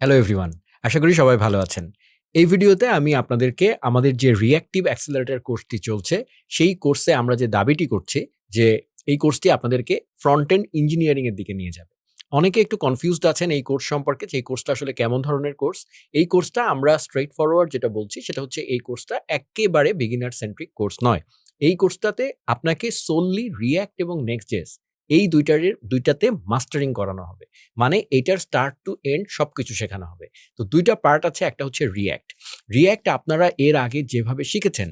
Hello everyone আশা করি সবাই ভালো আছেন। এই ভিডিওতে আমি আপনাদেরকে আমাদের যে রিঅ্যাক্টিভ অ্যাক্সিলারেটর কোর্সটি চলছে, সেই কোর্সে আমরা যে দাবিটি করছি, যে এই কোর্সটি আপনাদেরকে ফ্রন্ট এন্ড ইঞ্জিনিয়ারিংয়ের দিকে নিয়ে যাবে। অনেকে একটু কনফিউজড আছেন এই কোর্স সম্পর্কে, যে এই কোর্সটা আসলে কেমন ধরনের কোর্স এই কোর্সটা আমরা স্ট্রেট ফরওয়ার্ড যেটা বলছি, সেটা হচ্ছে এই কোর্সটা একেবারে বিগিনার সেন্ট্রিক কোর্স নয়। এই কোর্সটাতে আপনাকে সোললি রিয়্যাক্ট এবং নেক্সট জেস এই দুইটার দুইটাতে মাস্টারিং করানো হবে। মানে এটার স্টার্ট টু এন্ড সব কিছু শেখানো হবে। তো দুইটা পার্ট আছে, একটা হচ্ছে রিয়্যাক্ট রিয়্যাক্ট আপনারা এর আগে যেভাবে শিখেছেন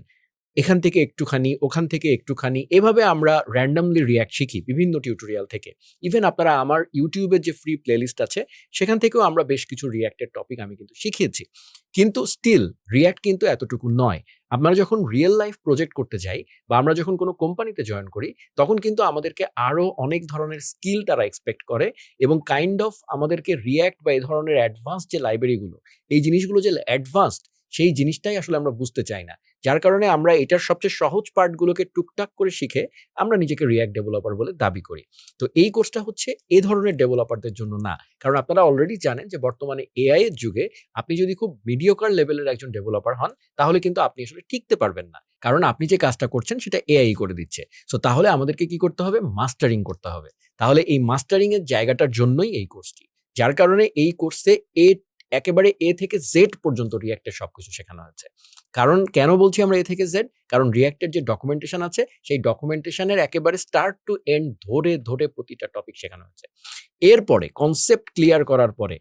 এখান থেকে একটুখানি, ওখান থেকে একটুখানি। এভাবে আমরা র্যান্ডামলি রিয়্যাক্ট শিখি বিভিন্ন টিউটোরিয়াল থেকে। ইভেন আপনারা আমার ইউটিউবের যে ফ্রি প্লেলিস্ট আছে, সেখান থেকেও আমরা বেশ কিছু রিয়্যাক্টের টপিক আমি কিন্তু শিখিয়েছি। কিন্তু স্টিল রিয়্যাক্ট কিন্তু এতটুকু নয়। আমরা যখন রিয়েল লাইফ প্রজেক্ট করতে যাই বা আমরা যখন কোনো কোম্পানিতে জয়েন করি, তখন কিন্তু আমাদেরকে আরও অনেক ধরনের স্কিল তারা এক্সপেক্ট করে এবং কাইন্ড অফ আমাদেরকে রিয়্যাক্ট বা এই ধরনের অ্যাডভান্স যে লাইব্রেরিগুলো এই জিনিসগুলো যে অ্যাডভান্সড সেই জিনিসটাই আসলে আমরা বুঝতে চাই না। যার কারণে আমরা এটার সবচেয়ে সহজ পার্টগুলোকে টুকটাক করে শিখে আমরা নিজেকে রিয়্যাক্ট ডেভেলপার বলে দাবি করি। তো এই কোর্সটা হচ্ছে এ ধরনের ডেভেলপারদের জন্য না। কারণ আপনারা অলরেডি জানেন যে বর্তমানে এআই এর যুগে আপনি যদি খুব মিডিওকার লেভেলের একজন ডেভেলপার হন, তাহলে কিন্তু আপনি আসলে টিকতে পারবেন না। কারণ আপনি যে কাজটা করছেন সেটা এআই করে দিচ্ছে। সো তাহলে আমাদেরকে কি করতে হবে? মাস্টারিং করতে হবে। তাহলে এই মাস্টারিং এর জায়গাটার জন্যই এই কোর্সটি। যার কারণে এই কোর্সে এ, একেবারে এ থেকে জেড পর্যন্ত রিয়াক্টের সবকিছু শেখানো হচ্ছে কারণ কেন বলছি আমরা এ থেকে জেড কারণ রিয়াক্টের যে ডকুমেন্টেশন আছে, সেই ডকুমেন্টেশনের একেবারে স্টার্ট টু এন্ড ধরে ধরে প্রতিটা টপিক শেখানো হচ্ছে এরপরে কনসেপ্ট ক্লিয়ার করার পরে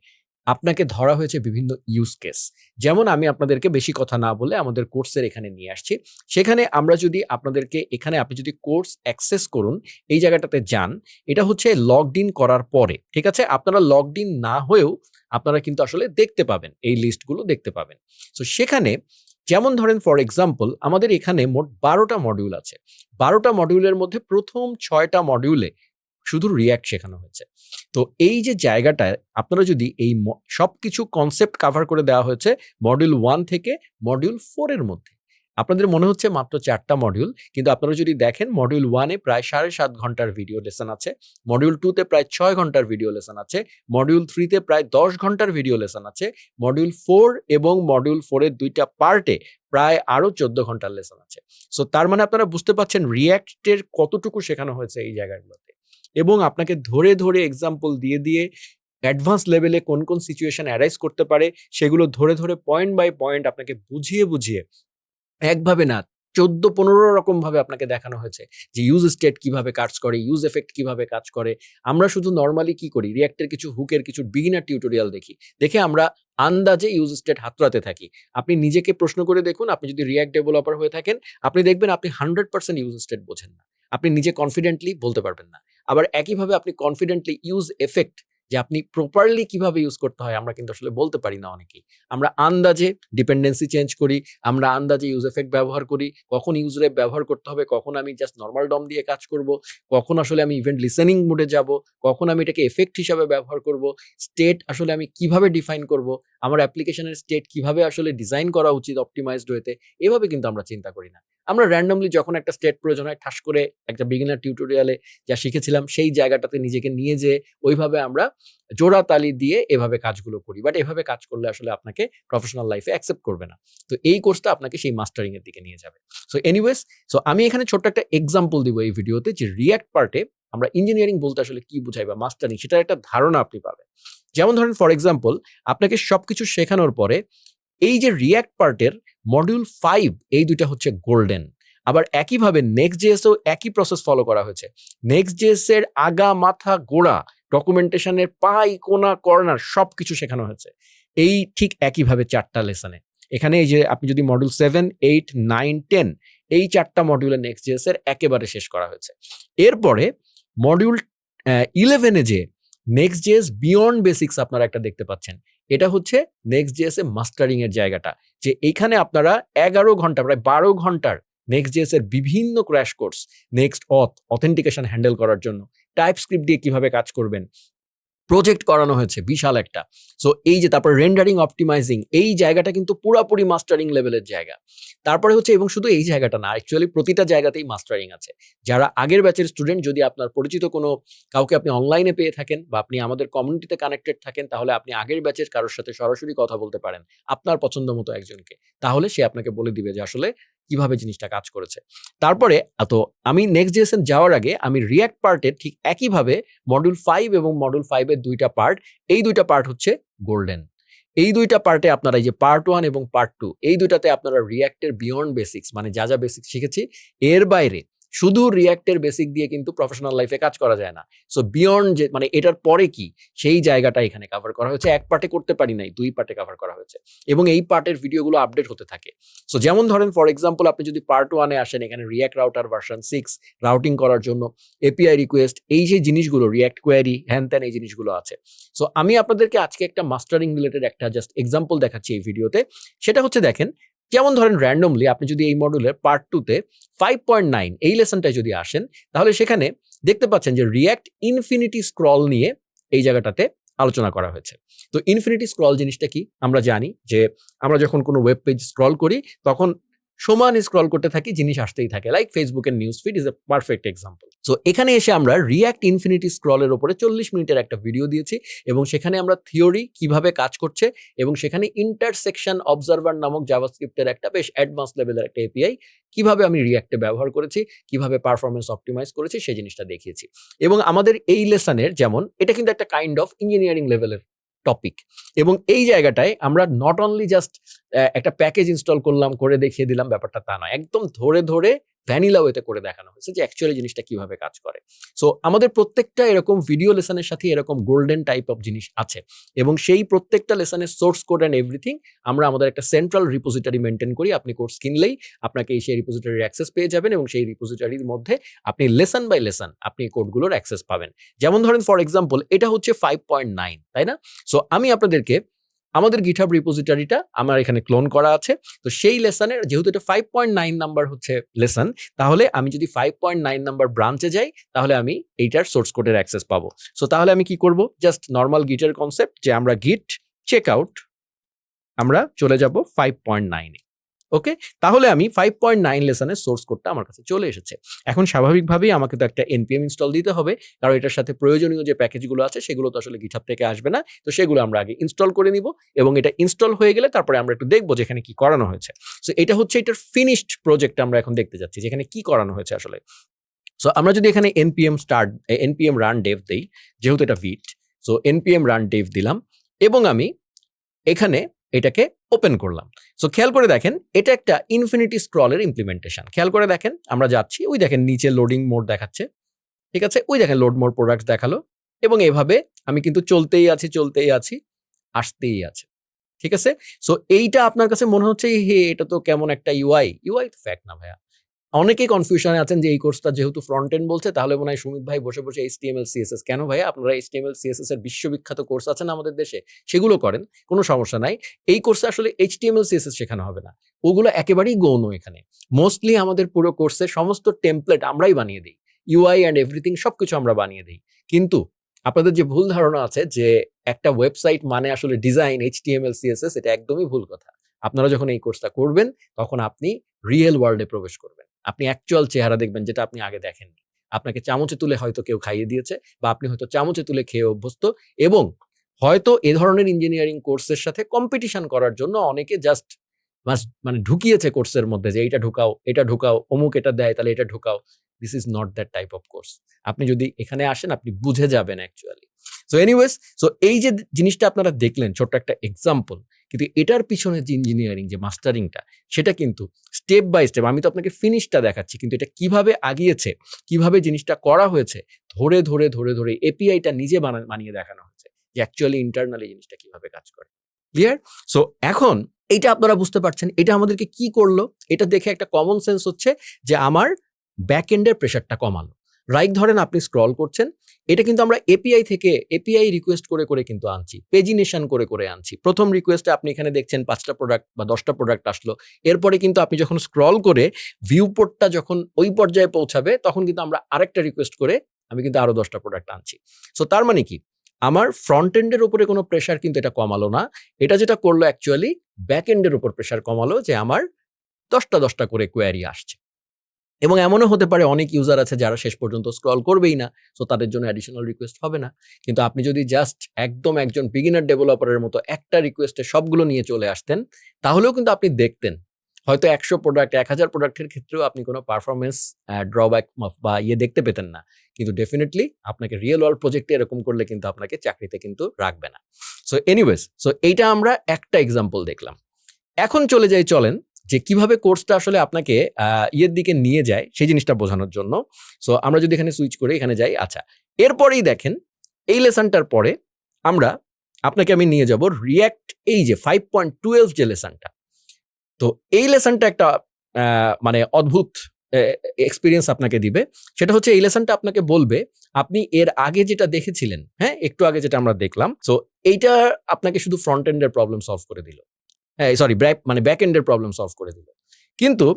আপনাকে ধরা হয়েছে বিভিন্ন ইউজ কেস যেমন আমি আপনাদেরকে বেশি কথা না বলে আমাদের কোর্সের এখানে নিয়ে আসছি। সেখানে আমরা যদি আপনাদেরকে এখানে আপনি যদি কোর্স অ্যাক্সেস করুন, এই জায়গাটাতে যান, এটা হচ্ছে লগড ইন করার পরে, ঠিক আছে? আপনারা লগড ইন না হয়েও আপনারা কিন্তু আসলে দেখতে পাবেন, এই লিস্টগুলো দেখতে পাবেন। সো সেখানে যেমন ধরেন ফর এক্সাম্পল আমাদের এখানে মোট বারোটা মডিউল আছে। বারোটা মডিউলের মধ্যে প্রথম ছয়টা মডিউলে শুধু রিয়াক্ট শেখানো হয়েছে। তো এই যে জায়গাটায় আপনারা যদি এই সব কিছু কনসেপ্ট কাভার করে দেওয়া হয়েছে মডিউল ওয়ান থেকে মডিউল ফোরের মধ্যে আপনাদের মনে হচ্ছে মাত্র চারটা মডিউল কিন্তু আপনারা যদি দেখেন মডিউল ওয়ানে প্রায় সাড়ে সাত ঘণ্টার ভিডিও লেসন আছে মডিউল টুতে প্রায় ছয় ঘণ্টার ভিডিও লেসন আছে মডিউল থ্রিতে প্রায় দশ ঘণ্টার ভিডিও লেসন আছে মডিউল ফোর এবং মডিউল ফোরের দুইটা পার্টে প্রায় আরও চোদ্দ ঘণ্টার লেসন আছে। সো তার মানে আপনারা বুঝতে পারছেন রিয়াক্টের কতটুকু শেখানো হয়েছে এই জায়গাগুলোতে। এবং আপনাকে ধরে ধরে এক্সাম্পল দিয়ে দিয়ে অ্যাডভান্স লেভেলে কোন কোন সিচুয়েশন অ্যারাইজ করতে পারে, সেগুলো ধরে ধরে পয়েন্ট বাই পয়েন্ট আপনাকে বুঝিয়ে বুঝিয়ে একভাবে না চোদ্দ পনেরো রকম ভাবে আপনাকে দেখানো হয়েছে যে ইউজ স্টেট কীভাবে কাজ করে ইউজ এফেক্ট কীভাবে কাজ করে। আমরা শুধু নর্মালি কি করি? রিয়াক্টের কিছু হুকের কিছু বিগিনার টিউটোরিয়াল দেখি। দেখে আমরা আন্দাজে ইউজ স্টেট হাতড়াতে থাকি। আপনি নিজেকে প্রশ্ন করে দেখুন, আপনি যদি রিয়াক্ট ডেভেলপার হয়ে থাকেন, আপনি দেখবেন আপনি হান্ড্রেড পার্সেন্ট ইউজ স্টেট বোঝেন না। আপনি নিজে কনফিডেন্টলি বলতে পারবেন না। আবার একইভাবে আপনি কনফিডেন্টলি ইউজ এফেক্ট যে আপনি প্রপারলি কীভাবে ইউজ করতে হয়, আমরা কিন্তু আসলে বলতে পারি না অনেকেই। আমরা আন্দাজে ডিপেন্ডেন্সি চেঞ্জ করি, আমরা আন্দাজে ইউজ এফেক্ট ব্যবহার করি, কখন ইউজ রেপ ব্যবহার করতে হবে, কখন আমি জাস্ট নর্মাল ডম দিয়ে কাজ করব, কখন আসলে আমি ইভেন্ট লিসেনিং মোডে যাব, কখন আমি এটাকে এফেক্ট হিসাবে ব্যবহার করব স্টেট আসলে আমি কীভাবে ডিফাইন করব, আমার অ্যাপ্লিকেশনের স্টেট কীভাবে আসলে ডিজাইন করা উচিত অপটিমাইজড হইতে এভাবে কিন্তু আমরা চিন্তা করি না। আমরা র্যান্ডমলি যখন একটা স্টেট প্রয়োজন হয়, ঠাস করে একটা বিগিনার টিউটোরিয়ালে যা শিখেছিলাম, সেই জায়গাটাতে নিজেকে নিয়ে যে ওইভাবে আমরা জোড়া তালি দিয়ে এভাবে কাজগুলো করি। বাট এভাবে কাজ করলে আসলে আপনাকে প্রফেশনাল লাইফে অ্যাকসেপ্ট করবে না। তো এই কোর্সটা আপনাকে সেই মাস্টারিং এর দিকে নিয়ে যাবে। সো এনিওয়েজ সো আমি এখানে ছোট্ট একটা এক্সাম্পল দিব এই ভিডিওতে যে রিয়াক্ট পার্টে আমরা ইঞ্জিনিয়ারিং বলতে আসলে কি বুঝাই বা মাস্টারিং সেটার একটা ধারণা আপনি পাবেন। যেমন ধরেন ফর এক্সাম্পল আপনাকে সবকিছু শেখানোর পরে এই যে রিয়াক্ট পার্টের মডিউল ফাইভ এই দুইটা হচ্ছে গোল্ডেন আবার একইভাবে নেক্সট জেএসও একই প্রসেস ফলো করা হয়েছে। নেক্সট জেএস এর আগা, মাথা, গোড়া ডকুমেন্টেশনের পাই, কোনা, কর্নার সব কিছু শেখানো হয়েছে। এই ঠিক একইভাবে চারটা লেসনে এখানে এই যে আপনি যদি module seven eight nine ten এই চারটা মডিউলে নেক্সট জেএস এর একেবারে শেষ করা হয়েছে। এরপরে মডিউল ইলেভেনে যে নেক্সট জেএস বিয়ন্ড বেসিক্স আপনারা একটা দেখতে পাচ্ছেন। এটা হচ্ছে নেক্সট জিএস এ মাস্টারিং এর জায়গাটা, যে এইখানে আপনারা এগারো ঘণ্টা, প্রায় বারো ঘণ্টার নেক্সট জিএস এর বিভিন্ন crash course next auth authentication handle করার জন্য টাইপ স্ক্রিপ্ট দিয়ে কীভাবে কাজ করবেন প্রজেক্ট করানো হয়েছে, বিশাল একটা। সো এই যে তারপর রেন্ডারিং অপটিমাইজিং এই জায়গাটা কিন্তু পুরাপুরি মাস্টারিং লেভেলের জায়গা। তারপরে হচ্ছে, এবং শুধু এই জায়গাটা না অ্যাকচুয়ালি প্রতিটা জায়গাতেই মাস্টারিং আছে। যারা আগের ব্যাচের স্টুডেন্ট যদি আপনার পরিচিত কোনো কাউকে আপনি অনলাইনে পেয়ে থাকেন, বা আপনি আমাদের কমিউনিটিতে কানেক্টেড থাকেন, তাহলে আপনি আগের ব্যাচের কারোর সাথে সরাসরি কথা বলতে পারেন, আপনার পছন্দ মতো একজনকে। তাহলে সে আপনাকে বলে দিবে যে আসলে কীভাবে জিনিসটা কাজ করেছে। তারপরে তো আমি নেক্সট জেনারেশন যাওয়ার আগে আমি রিয়াক্ট পার্টের ঠিক একইভাবে মডিউল ফাইভ এবং মডিউল ফাইভের দুইটা পার্ট এই দুইটা পার্ট হচ্ছে গোল্ডেন এই দুইটা পার্টে আপনারা এই যে পার্ট ওয়ান এবং পার্ট টু এই দুইটাতে আপনারা রিয়াক্টের বিয়ন্ড বেসিক্স মানে যা যা বেসিক্স শিখেছি, এর বাইরে শুধু রিয়াক্টের বেসিক দিয়ে কিন্তু প্রফেশনাল লাইফে কাজ করা যায় না। সো বিয়ন্ড যে মানে এটার পরে কি? সেই জায়গাটা এখানে কভার করা হয়েছে। এক পার্টে করতে পারি নাই, দুই পার্টে কভার করা হয়েছে। এবং এই পার্টের ভিডিওগুলো আপডেট হতে থাকে। সো যেমন ধরেন ফর এক্সাম্পল আপনি যদি পার্ট ওয়ানে আসেন, এখানে React router version six routing করার জন্য এপিআই রিকোয়েস্ট এই যে জিনিসগুলো রিয়াক্ট কোয়ারি হ্যান ত্যান এই জিনিসগুলো আছে। সো আমি আপনাদেরকে আজকে একটা মাস্টারিং রিলেটেড একটা জাস্ট এক্সাম্পল দেখাচ্ছি এই ভিডিওতে সেটা হচ্ছে, দেখেন যেমন ধরেন র্যান্ডমলি আপনি যদি এই মডেলের পার্ট টুতে ফাইভ পয়েন্ট নাইন এই লেসনটায় যদি আসেন, তাহলে সেখানে দেখতে পাচ্ছেন যে রিয়াক্ট ইনফিনিটি স্ক্রল নিয়ে এই জায়গাটাতে আলোচনা করা হয়েছে। তো ইনফিনিটি স্ক্রল জিনিসটা কি? আমরা জানি যে আমরা যখন কোনো ওয়েব পেজ স্ক্রল করি, তখন সমান স্ক্রল করতে থাকি, জিনিস আসতেই থাকে। লাইক ফেসবুকের news feed is a perfect example so এখানে এসে আমরা রিয়াক্ট ইনফিনিটি স্ক্রলের ওপরে চল্লিশ মিনিটের একটা ভিডিও দিয়েছি এবং সেখানে আমরা থিওরি কীভাবে কাজ করছে এবং সেখানে ইন্টারসেকশন অবজারভার নামক জাভাস্ক্রিপ্টের একটা বেশ অ্যাডভান্স লেভেলের একটা এপিআই কীভাবে আমি রিয়াক্টে ব্যবহার করেছি, কীভাবে পারফরমেন্স অপটিমাইজ করেছি সেই জিনিসটা দেখিয়েছি। এবং আমাদের এই লেসনের যেমন, এটা কিন্তু একটা কাইন্ড অফ ইঞ্জিনিয়ারিং লেভেলের টপিক এবং এই জায়গাটায় আমরা নট অনলি জাস্ট একটা প্যাকেজ ইনস্টল করলাম, করে দেখিয়ে দিলাম, ব্যাপারটা তা নয়। একদম ধরে ধরে ভ্যানিলা ওয়েতে করে দেখানো হয়েছে যে অ্যাকচুয়ালি জিনিসটা কীভাবে কাজ করে। সো আমাদের প্রত্যেকটা এরকম ভিডিও লেসনের সাথে এরকম গোল্ডেন টাইপ অফ জিনিস আছে এবং সেই প্রত্যেকটা লেসনের সোর্স কোড অ্যান্ড এভরিথিং আমরা আমাদের একটা সেন্ট্রাল রিপোজিটরি মেনটেন করি। আপনি কোর্স কিনলেই আপনাকে এই সেই রিপোজিটরির অ্যাক্সেস পেয়ে যাবেন এবং সেই রিপোজিটরির মধ্যে আপনি লেসন বাই লেসন আপনি কোডগুলোর অ্যাক্সেস পাবেন। যেমন ধরেন ফর এক্সাম্পল এটা হচ্ছে ফাইভ পয়েন্ট নাইন তাই না? সো আমি আপনাদেরকে আমাদের গিটহাব রিপোজিটারিটা আমার এখানে ক্লোন করা আছে। তো সেই লেসনের যেহেতু এটা ফাইভ পয়েন্ট নাইন নাম্বার হচ্ছে লেসন তাহলে আমি যদি ফাইভ পয়েন্ট নাইন নাম্বার ব্রাঞ্চে যাই, তাহলে আমি এইটার সোর্স কোডের অ্যাক্সেস পাবো। সো তাহলে আমি কি করব? জাস্ট নর্মাল গিটের কনসেপ্ট যে আমরা গিট চেক আউট আমরা চলে যাব ফাইভ পয়েন্ট নাইনে ওকে? তাহলে আমি ফাইভ পয়েন্ট নাইন লেসনের সোর্স কোডটা আমার কাছে চলে এসেছে। এখন স্বাভাবিকভাবেই আমাকে তো একটা এনপিএম ইনস্টল দিতে হবে, কারণ এটার সাথে প্রয়োজনীয় যে প্যাকেজগুলো আছে, সেগুলো তো আসলে গিটহাব থেকে আসবে না। তো সেগুলো আমরা আগে ইনস্টল করে নিব এবং এটা ইনস্টল হয়ে গেলে তারপরে আমরা একটু দেখব যেখানে কি করানো হয়েছে। সো এটা হচ্ছে এটার ফিনিশড প্রজেক্ট আমরা এখন দেখতে যাচ্ছি, যেখানে কি করানো হয়েছে আসলে। সো আমরা যদি এখানে npm start npm run dev দেই, যেহেতু এটা Vite so npm run dev দিলাম এবং আমি এখানে এটাকে ওপেন করলাম। সো খেয়াল করে দেখেন, এটা একটা ইনফিনিটি স্ক্রলের ইমপ্লিমেন্টেশন খেয়াল করে দেখেন, আমরা যাচ্ছি, ওই দেখেন নিচে লোডিং মোড দেখাচ্ছে, ঠিক আছে? ওই দেখেন লোড মোড প্রোডাক্ট দেখাল, এবং এভাবে আমি কিন্তু চলতেই আছি চলতেই আছি, আসতেই আছে, ঠিক আছে? সো এইটা আপনার কাছে মনে হচ্ছে, হে, এটা তো কেমন একটা ইউআই ইউআই তো ফ্যাক্ট না, ভাইয়া। অনেকেই কনফিউশনে আছেন যে এই কোর্সটা যেহেতু ফ্রন্ট এন্ড বলছে, তাহলে মনে হয় সুমিত ভাই বসে বসে এইচ টিএমএল সিএসএস কেন ভাই? আপনারা এইচ টিএমএল সিএসএস এর বিশ্ববিখ্যাত কোর্স আছে না আমাদের দেশে? সেগুলো করেন, কোনো সমস্যা নাই। এই কোর্সে আসলে এইচ টিএমএল সিএসএস শেখানো হবে না। ওগুলো একেবারেই গৌণ এখানে। মোস্টলি আমাদের পুরো কোর্সের সমস্ত টেমপ্লেট আমরাই বানিয়ে দিই। ইউআই অ্যান্ড এভরিথিং সবকিছু আমরা বানিয়ে দিই। কিন্তু আপনাদের যে ভুল ধারণা আছে যে একটা ওয়েবসাইট মানে আসলে ডিজাইন এইচ টিএমএল সিএসএস এটা একদমই ভুল কথা। আপনারা যখন এই কোর্সটা করবেন, তখন আপনি রিয়েল ওয়ার্ল্ডে প্রবেশ করবেন। আপনি অ্যাকচুয়াল চেহারা দেখবেন যেটা আপনি আগে দেখেননি। আপনাকে চামচে তুলে হয়তো কেউ খাইয়ে দিয়েছে বা আপনি হয়তো চামচে তুলে খেয়ে অভ্যস্ত এবং হয়তো এ ধরনের ইঞ্জিনিয়ারিং কোর্সের সাথে কম্পিটিশন করার জন্য অনেকে জাস্ট মানে ঢুকিয়েছে কোর্সের মধ্যে যে এটা ঢুকাও এটা ঢুকাও, অমুক এটা দেয় তাহলে এটা ঢুকাও। This is not that type of course আপনি যদি এখানে আসেন, আপনি বুঝে যাবেন অ্যাকচুয়ালি সো এনিওয়েজ সো এই যে জিনিসটা আপনারা দেখলেন, ছোট্ট একটা এক্সাম্পল কিন্তু এটার পিছনে যে ইঞ্জিনিয়ারিং যে মাস্টারিংটা সেটা কিন্তু স্টেপ বাই স্টেপ আমি তো আপনাকে ফিনিশটা দেখাচ্ছি, কিন্তু এটা কীভাবে আগিয়েছে, কীভাবে জিনিসটা করা হয়েছে, ধরে ধরে ধরে ধরে এপিআইটা নিজে বানা- বানিয়ে দেখানো হয়েছে, যে অ্যাকচুয়ালি ইন্টারনালি জিনিসটা কীভাবে কাজ করে। ক্লিয়ার সো এখন এটা আপনারা বুঝতে পারছেন, এটা আমাদেরকে কি করল? এটা দেখে একটা কমন সেন্স হচ্ছে যে আমার ব্যাক এন্ডের প্রেশারটা কমালো। রাইট ধরেন আপনি স্ক্রল করছেন, এটা কিন্তু আমরা এপিআই থেকে এপিআই রিকোয়েস্ট করে করে কিন্তু আনছি পেজিনেশন করে করে আনছি। প্রথম রিকোয়েস্টে আপনি এখানে দেখছেন পাঁচটা প্রোডাক্ট বা দশটা প্রোডাক্ট আসলো। এরপরে কিন্তু আপনি যখন স্ক্রল করে ভিউ পোর্টটা যখন ওই পর্যায়ে পৌঁছাবে, তখন কিন্তু আমরা আরেকটা রিকোয়েস্ট করে আমি কিন্তু আরও দশটা প্রোডাক্ট আনছি। সো তার মানে কি? আমার ফ্রন্ট এন্ডের উপরে কোনো প্রেশার কিন্তু এটা কমালো না। এটা যেটা করল অ্যাকচুয়ালি ব্যাক এন্ডের উপর প্রেশার কমালো যে আমার দশটা দশটা করে কোয়ারি আসছে। এবং এমনও হতে পারে অনেক ইউজার আছে যারা শেষ পর্যন্ত স্ক্রল করবেই না সো তাদের জন্য অ্যাডিশনাল রিকোয়েস্ট হবে না। কিন্তু আপনি যদি জাস্ট একদম একজন বিগিনার ডেভেলপারের মতো একটা রিকোয়েস্টে সবগুলো নিয়ে চলে আসতেন, তাহলেও কিন্তু আপনি দেখতেন। হয়তো একশো প্রোডাক্ট এক হাজার প্রোডাক্টের ক্ষেত্রেও আপনি কোনো পারফরমেন্স ড্রব্যাক বা ইয়ে দেখতে পেতেন না। কিন্তু ডেফিনেটলি আপনাকে রিয়েল ওয়ার্ল্ড প্রজেক্টে এরকম করলে কিন্তু আপনাকে চাকরিতে কিন্তু রাখবে না। সো এনিওয়েজ সো এইটা আমরা একটা এক্সাম্পল দেখলাম। এখন চলে যাই, চলেন যে কীভাবে কোর্সটা আসলে আপনাকে ইয়ের দিকে নিয়ে যায় সেই জিনিসটা বোঝানোর জন্য। সো আমরা যদি এখানে সুইচ করে এখানে যাই আচ্ছা। এরপরেই দেখেন, এই লেসনটার পরে আমরা আপনাকে আমি নিয়ে যাব রিয়্যাক্ট এই যে ফাইভ পয়েন্ট টুয়েলভ যে লেসনটা। তো এই লেসনটা একটা মানে অদ্ভুত এক্সপিরিয়েন্স আপনাকে দিবে। সেটা হচ্ছে এই লেসনটা আপনাকে বলবে, আপনি এর আগে যেটা দেখেছিলেন হ্যাঁ? একটু আগে যেটা আমরা দেখলাম। সো এইটা আপনাকে শুধু ফ্রন্ট এন্ডের প্রবলেম সলভ করে দিল। সরি মানে ব্যাক এন্ডের প্রবলেম সলভ করে দিল। কিন্তু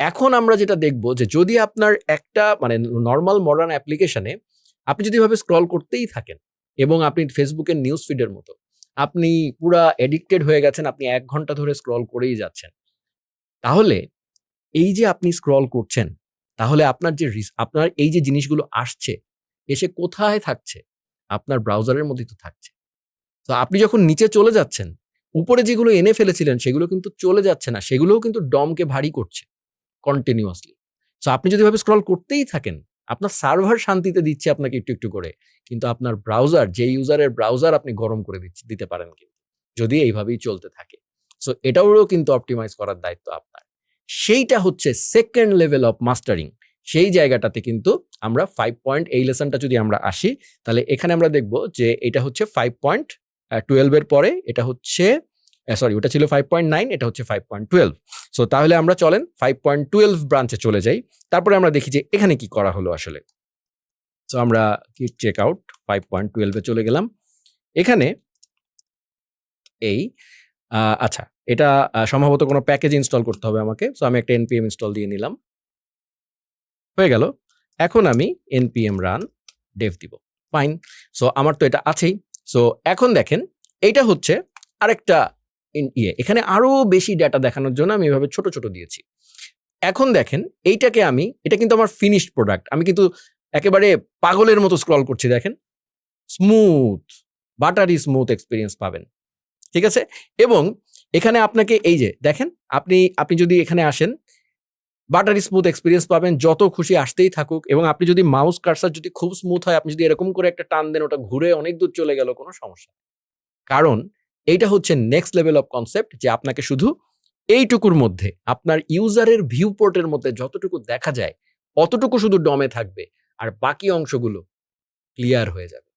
এখন আমরা যেটা দেখব যে যদি আপনার একটা মানে নর্মাল মডার্ন অ্যাপ্লিকেশনে আপনি যদি এভাবে স্ক্রল করতেই থাকেন এবং আপনি ফেসবুকের নিউজ ফিডের মতো, আপনি পুরা এডিক্টেড হয়ে গেছেন, আপনি এক ঘণ্টা ধরে স্ক্রল করেই যাচ্ছেন, তাহলে এই যে আপনি স্ক্রল করছেন, তাহলে আপনার যে আপনার এই যে জিনিসগুলো আসছে, এসে কোথায় থাকছে? আপনার ব্রাউজারের মধ্যেই তো থাকছে। তো আপনি যখন নিচে চলে যাচ্ছেন উপরে যেগুলো এনে ফেলেছিলেন, সেগুলো কিন্তু চলে যাচ্ছে না, সেগুলোও কিন্তু ডমকে ভারী করছে কন্টিনিউয়াসলি সো আপনি যদি ভাবে স্ক্রল করতেই থাকেন, আপনার সার্ভার শান্তিতে দিচ্ছে আপনাকে একটু একটু করে, কিন্তু আপনার ব্রাউজার যে ইউজারের ব্রাউজার আপনি গরম করে দিচ্ছে, দিতে পারেন কিন্তু, যদি এইভাবেই চলতে থাকে। সো এটাও কিন্তু অপটিমাইজ করার দায়িত্ব আপনার। সেইটা হচ্ছে সেকেন্ড লেভেল অফ মাস্টারিং সেই জায়গাটাতে কিন্তু আমরা ফাইভ পয়েন্ট এই লেসনটা যদি আমরা আসি, তাহলে এখানে আমরা দেখব যে এটা হচ্ছে ফাইভ পয়েন্ট টুয়েলভের পরে এটা হচ্ছে সরি ওটা ছিল ফাইভ পয়েন্ট নাইন এটা হচ্ছে ফাইভ পয়েন্ট টুয়েলভ সো তাহলে আমরা চলেন ফাইভ পয়েন্ট টুয়েলভ ব্রাঞ্চে চলে যাই। তারপরে আমরা দেখি যে এখানে কি করা হলো আসলে। সো আমরা কি চেক আউট ফাইভ পয়েন্ট টুয়েলভে চলে গেলাম। এখানে এই আচ্ছা এটা সম্ভবত কোনো প্যাকেজ ইনস্টল করতে হবে আমাকে। সো আমি একটা এনপিএম ইনস্টল দিয়ে নিলাম। হয়ে গেল। এখন আমি এনপিএম রান ডেভ দিব। ফাইন সো আমার তো এটা আছেই। সো এখন দেখেন, এইটা হচ্ছে আরেকটা ইয়ে। এখানে আরও বেশি ডেটা দেখানোর জন্য আমি এভাবে ছোট ছোট দিয়েছি। এখন দেখেন, এইটাকে আমি, এটা কিন্তু আমার ফিনিশড প্রোডাক্ট আমি কিন্তু একেবারে পাগলের মতো স্ক্রল করছি, দেখেন। স্মুথ বাটারি স্মুথ এক্সপিরিয়েন্স পাবেন। ঠিক আছে? এবং এখানে আপনাকে, এই যে, দেখেন, আপনি আপনি যদি এখানে আসেন বাটারি স্মুথ এক্সপিরিয়েন্স পাবেন, যত খুশি আসতেই থাকুক। এবং আপনি যদি মাউস কার্সার যদি খুব স্মুথ হয়, আপনি যদি এরকম করে একটা টান দেন, ওটা ঘুরে অনেক দূর চলে গেল, কোনো সমস্যা। কারণ এইটা হচ্ছে নেক্সট লেভেল অফ কনসেপ্ট যে আপনাকে শুধু এইটুকুর মধ্যে, আপনার ইউজারের ভিউ পোর্টের মধ্যে যতটুকু দেখা যায়, অতটুকু শুধু ডমে থাকবে, আর বাকি অংশগুলো ক্লিয়ার হয়ে যাবে।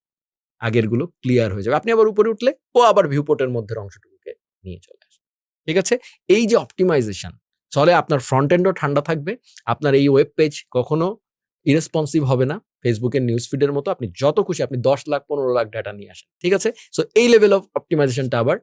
আগেরগুলো ক্লিয়ার হয়ে যাবে। আপনি আবার উপরে উঠলে, ও আবার ভিউ পোর্টের মধ্যের অংশটুকুকে নিয়ে চলে আসবে। ঠিক আছে? এই যে অপটিমাইজেশন ফলে আপনার ফ্রন্ট এন্ডও ঠান্ডা থাকবে। আপনার এই ওয়েব পেজ কখনো ইরেসপন্সিভ হবে না। ফেসবুকের নিউজ ফিডের মতো আপনি যত খুশি আপনি দশ লাখ, পনেরো লাখ ডাটা নিয়ে আসেন, ঠিক আছে? সো এই লেভেল অফ অপটিমাইজেশনটা আবার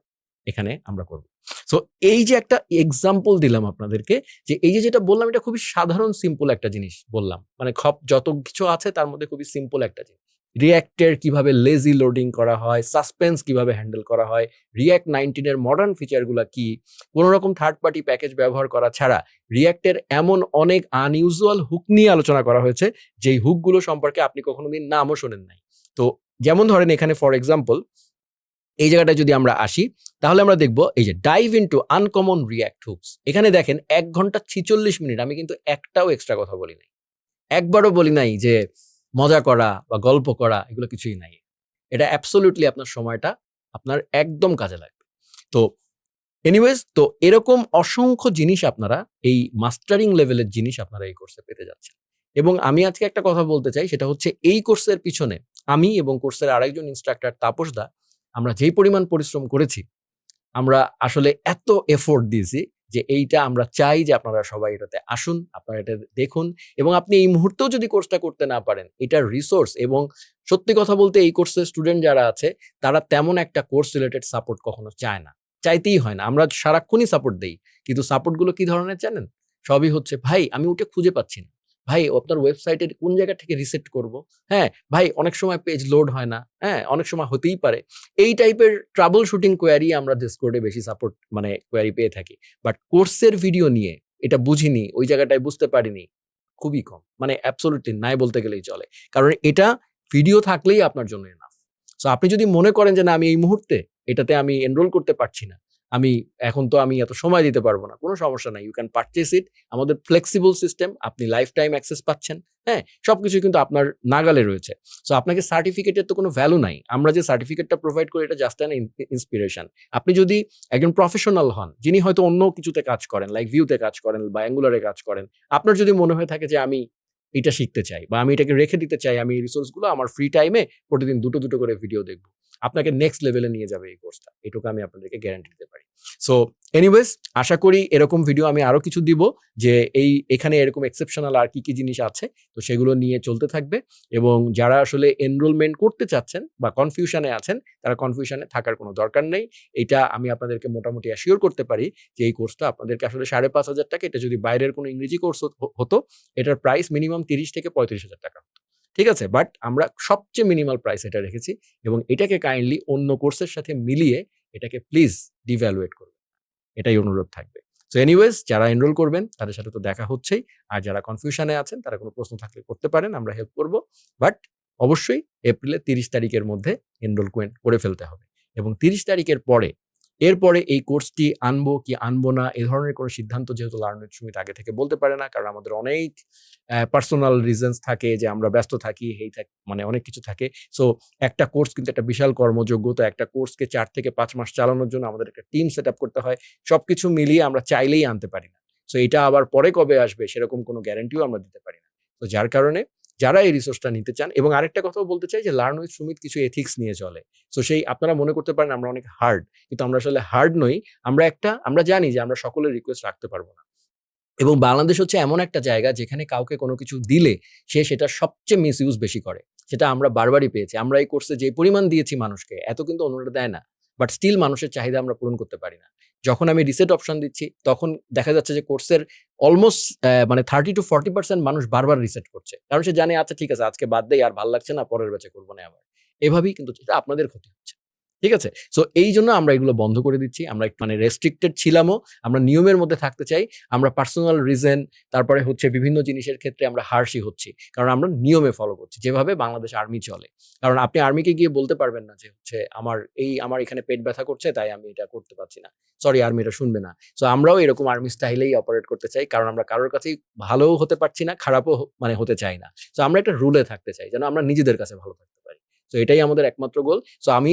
এখানে আমরা করব। সো এই যে একটা এক্সাম্পল দিলাম আপনাদেরকে, যে এই যে যেটা বললাম এটা খুবই সাধারণ সিম্পল একটা জিনিস বললাম। মানে খপ, যত কিছু আছে তার মধ্যে খুবই সিম্পল একটা জিনিস। রিয়াক্টের কীভাবে লেজি লোডিং করা হয় সাসপেন্স কীভাবে হ্যান্ডেল করা হয় রিয়াক্ট নাইনটিনের মডার্ন ফিচারগুলো কি? কোনো রকম থার্ড পার্টি প্যাকেজ ব্যবহার করা ছাড়া রিয়াক্টের এমন অনেক আনইউজুয়াল হুক নিয়ে আলোচনা করা হয়েছে, যেই হুকগুলো সম্পর্কে আপনি কখনো দিন নামও শোনেন নাই। তো যেমন ধরেন এখানে ফর এক্সাম্পল এই জায়গাটায় যদি আমরা আসি, তাহলে আমরা দেখব এই যে dive into uncommon React hooks এখানে দেখেন এক ঘণ্টা ছিচল্লিশ মিনিট, আমি কিন্তু একটাও এক্সট্রা কথা বলি নাই। একবারও বলি নাই যে মজা করা বা গল্প করা এগুলো কিছুই নাই। এটা অ্যাবসোলিউটলি আপনার সময়টা আপনার একদম কাজে লাগবে। তো এনিওয়েজ তো এরকম অসংখ্য জিনিস আপনারা এই মাস্টারিং লেভেলের জিনিস আপনারা এই কোর্সে পেতে যাচ্ছেন। এবং আমি আজকে একটা কথা বলতে চাই, সেটা হচ্ছে এই কোর্সের পিছনে আমি এবং কোর্সের আরেকজন ইনস্ট্রাক্টর তাপস দা, আমরা যেই পরিমাণ পরিশ্রম করেছি, আমরা আসলে এত এফোর্ট দিয়েছি যে এইটা আমরা চাই যে আপনারা সবাই এটাতে আসুন, আপনারা এটা দেখুন এবং আপনি এই মুহূর্তেও যদি কোর্সটা করতে না পারেন এটার রিসোর্স এবং সত্যি কথা বলতে এই কোর্সের স্টুডেন্ট যারা আছে, তারা তেমন একটা কোর্স রিলেটেড সাপোর্ট কখনো চায় না। চাইতেই হয় না। আমরা সারাক্ষণই সাপোর্ট দিই, কিন্তু সাপোর্টগুলো কি ধরনের জানেন? সবই হচ্ছে, ভাই, আমি ওটা খুঁজে পাচ্ছি না। ভাই আপনার ওয়েবসাইটের কোন জায়গা থেকে রিসেট করব? হ্যাঁ ভাই, অনেক সময় পেজ লোড হয় না। হ্যাঁ অনেক সময় হতেই পারে। এই টাইপের ট্রাবল শুটিং কোয়ারি আমরা ডিসকোডে বেশি সাপোর্ট মানে কোয়ারি পেয়ে থাকি। বাট কোর্সের ভিডিও নিয়ে এটা বুঝিনি, ওই জায়গাটায় বুঝতে পারিনি, খুবই কম। মানে অ্যাবসোলুটলি নাই বলতে গেলেই চলে। কারণ এটা ভিডিও থাকলেই আপনার জন্য এনাফ সো আপনি যদি মনে করেন যে না, আমি এই মুহূর্তে এটাতে আমি এনরোল করতে পারছি না আমি, এখন তো আমি এত সময় দিতে পারব না, কোনো সমস্যা নাই। ইউ ক্যান পারচেস ইট আমাদের ফ্লেক্সিবল সিস্টেম আপনি লাইফ টাইম অ্যাক্সেস পাচ্ছেন হ্যাঁ? সবকিছু কিন্তু আপনার নাগালে রয়েছে। সো আপনাকে সার্টিফিকেটের তো কোনো ভ্যালু নাই। আমরা যে সার্টিফিকেটটা প্রোভাইড করি, এটা জাস্ট অ্যান ইন্সপিরেশন আপনি যদি একজন প্রফেশনাল হন, যিনি হয়তো অন্য কিছুতে কাজ করেন লাইক ভিউতে কাজ করেন বা অ্যাঙ্গুলারে কাজ করেন, আপনার যদি মনে হয়ে থাকে যে আমি এটা শিখতে চাই বা আমি এটাকে রেখে দিতে চাই, আমি এই রিসোর্সগুলো আমার ফ্রি টাইমে প্রতিদিন দুটো দুটো করে ভিডিও দেখব। আপনাকে নেক্সট লেভেলে নিয়ে যাবে এই কোর্সটা এটুকু আমি আপনাদেরকে গ্যারান্টি দিতে পারি। সো এনিওয়েজ আশা করি এরকম ভিডিও আমি আরও কিছু দিব যে এই, এখানে এরকম এক্সেপশনাল আর কি কি জিনিস আছে, তো সেগুলো নিয়ে চলতে থাকবে। এবং যারা আসলে এনরোলমেন্ট করতে চাচ্ছেন বা কনফিউশনে আছেন, তারা কনফিউশনে থাকার কোনো দরকার নেই। এটা আমি আপনাদেরকে মোটামুটি অ্যাসিওর করতে পারি যে এই কোর্সটা আপনাদেরকে আসলে সাড়ে পাঁচ হাজার টাকা, এটা যদি বাইরের কোনো ইংরেজি কোর্স হতো এটার প্রাইস মিনিমাম তিরিশ থেকে পঁয়ত্রিশ হাজার টাকা ঠিক আছে? বাট আমরা সবচেয়ে মিনিমাল প্রাইস এটা রেখেছি এবং এটাকে কাইন্ডলি অন্য কোর্সের সাথে মিলিয়ে এটাকে প্লিজ ডিভ্যালুয়েট করবেন এটাই অনুরোধ থাকবে। সো এনিওয়েজ যারা এনরোল করবেন, তাদের সাথে তো দেখা হচ্ছেই। আর যারা কনফিউশনে আছেন, তারা কোনো প্রশ্ন থাকলে করতে পারেন, আমরা হেল্প করব। বাট অবশ্যই এপ্রিলের তিরিশ তারিখের মধ্যে এনরোল করে ফেলতে হবে। এবং তিরিশ তারিখের পরে এরপরে এই কোর্সটি আনব কি আনব না, এ ধরনের কোনো সিদ্ধান্ত যেহেতু লার্নের সুমিত আগে থেকে বলতে পারে না, কারণ আমাদের অনেক পার্সোনাল রিজনস থাকে যে আমরা ব্যস্ত থাকি এই থাক মানে অনেক কিছু থাকে। সো একটা কোর্স কিন্তু একটা বিশাল কর্মযোগ্য তো একটা কোর্সকে চার থেকে পাঁচ মাস চালানোর জন্য আমাদের একটা টিম সেট করতে হয়, সবকিছু মিলিয়ে আমরা চাইলেই আনতে পারি না। সো এটা আবার পরে কবে আসবে সেরকম কোনো গ্যারান্টিও আমরা দিতে পারি না। তো যার কারণে যারা এই রিসোর্সটা নিতে চান এবং আরেকটা কথাও বলতে চাই যে লার্ন উইথ সুমিত কিছু এথিক্স নিয়ে চলে। সো সেই আপনারা মনে করতে পারেন আমরা অনেক হার্ড কিন্তু আমরা আসলে হার্ড নই, আমরা একটা, আমরা জানি যে আমরা সকলের রিকোয়েস্ট রাখতে পারব না। এবং বাংলাদেশ হচ্ছে এমন একটা জায়গা যেখানে কাউকে কোনো কিছু দিলে সে সেটা সবচেয়ে মিস ইউজ বেশি করে। সেটা আমরা বারবারই পেয়েছি। আমরা এই কোর্সে যে পরিমাণ দিয়েছি মানুষকে, এত কিন্তু অন্যরা দেয় না। বাট স্টিল মানুষের চাহিদা আমরা পূরণ করতে পারি না। যখন আমি রিসেট অপশন দিচ্ছি, তখন দেখা যাচ্ছে যে কোর্সের অলমোস্ট মানে থার্টি টু ফর্টি পার্সেন্ট মানুষ বারবার রিসেট করছে। কারণ সে জানে আচ্ছা ঠিক আছে, আজকে বাদ দেয় আর ভালো লাগছে না, পরের বেচে করব না আবার এভাবেই কিন্তু আপনাদের ক্ষতি হচ্ছে। ঠিক আছে? সো এই জন্য আমরা এগুলো বন্ধ করে দিচ্ছি। আমরা মানে রেস্ট্রিক্টেড ছিলামও। আমরা নিয়মের মধ্যে থাকতে চাই। আমরা পার্সোনাল রিজন তারপরে হচ্ছে বিভিন্ন জিনিসের ক্ষেত্রে আমরা হার্সি হচ্ছি। কারণ আমরা নিয়মে ফলো করছি। যেভাবে বাংলাদেশ আর্মি চলে। কারণ আপনি আর্মিকে গিয়ে বলতে পারবেন না যে হচ্ছে আমার এই, আমার এখানে পেট ব্যথা করছে, তাই আমি এটা করতে পারছি না। সরি আর্মি এটা শুনবে না। সো আমরাও এরকম আর্মি স্টাইলেই অপারেট করতে চাই। কারণ আমরা কারোর কাছেই ভালোও হতে পারছি না, খারাপও মানে হতে চাই না। সো আমরা একটা রুলে থাকতে চাই। যেন আমরা নিজেদের কাছে ভালো থাকতে এটাই আমাদের একমাত্র গোল সো আমি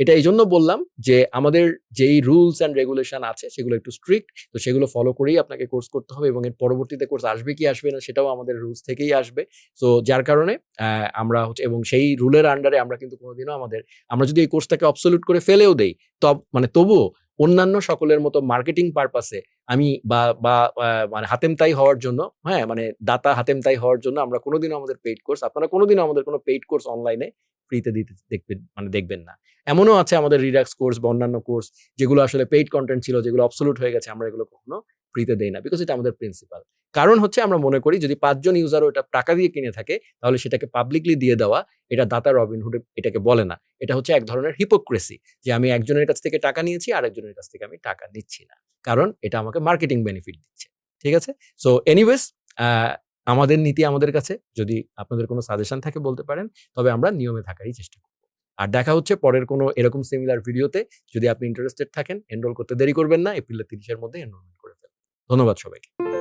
এটা এই জন্য বললাম যে আমাদের যেই রুলস অ্যান্ড রেগুলেশন আছে, সেগুলো একটু স্ট্রিক্ট তো সেগুলো ফলো করেই আপনাকে কোর্স করতে হবে এবং এর পরবর্তীতে কোর্স আসবে কি আসবে না, সেটাও আমাদের রুলস থেকেই আসবে। সো যার কারণে আমরা হচ্ছে, এবং সেই রুলের আন্ডারে আমরা কিন্তু কোনোদিনও আমাদের, আমরা যদি এই কোর্সটাকে অবসলিউট করে ফেলেও দেই, তব মানে তবুও অন্যান্য সকলের মতো মার্কেটিং পারপাসে আমি বা বা মানে হাতেমতাই হওয়ার জন্য হ্যাঁ মানে দাতা হাতেমতাই হওয়ার জন্য আমরা কোনোদিনও আমাদের পেইড কোর্স আপনারা কোনোদিনও আমাদের কোনো পেইড কোর্স অনলাইনে ফ্রিতে দিতে দেখবেন মানে দেখবেন না। এমনও আছে আমাদের রিডাক্স কোর্স বা অন্যান্য কোর্স যেগুলো আসলে পেইড কন্টেন্ট ছিল, যেগুলো অবসলুট হয়ে গেছে, আমরা এগুলো কখনো ফ্রিতে দেই না বিকজ এটা আমাদের প্রিন্সিপাল কারণ হচ্ছে আমরা মনে করি যদি পাঁচজন ইউজারও এটা টাকা দিয়ে কিনে থাকে, তাহলে সেটাকে পাবলিকলি দিয়ে দেওয়া, এটা দাতা রবিনহুড এটাকে বলে না। এটা হচ্ছে এক ধরনের হিপোক্রেসি যে আমি একজনের কাছ থেকে টাকা নিয়েছি, আর একজনের কাছ থেকে আমি টাকা নিচ্ছি না। কারণ এটা আমাকে মার্কেটিং বেনিফিট দিচ্ছে, ঠিক আছে? সো এনিওয়েজ আমাদের নীতি আমাদের কাছে, যদি আপনাদের কোনো সাজেশন থাকে বলতে পারেন, তবে আমরা নিয়মে থাকারই চেষ্টা করব। আর দেখা হচ্ছে পরের কোনো এরকম সিমিলার ভিডিওতে যদি আপনি ইন্টারেস্টেড থাকেন এনরোল করতে দেরি করবেন না এপ্রিলের তিরিশের মধ্যে এনরোলমেন্ট ধন্যবাদ সবাইকে।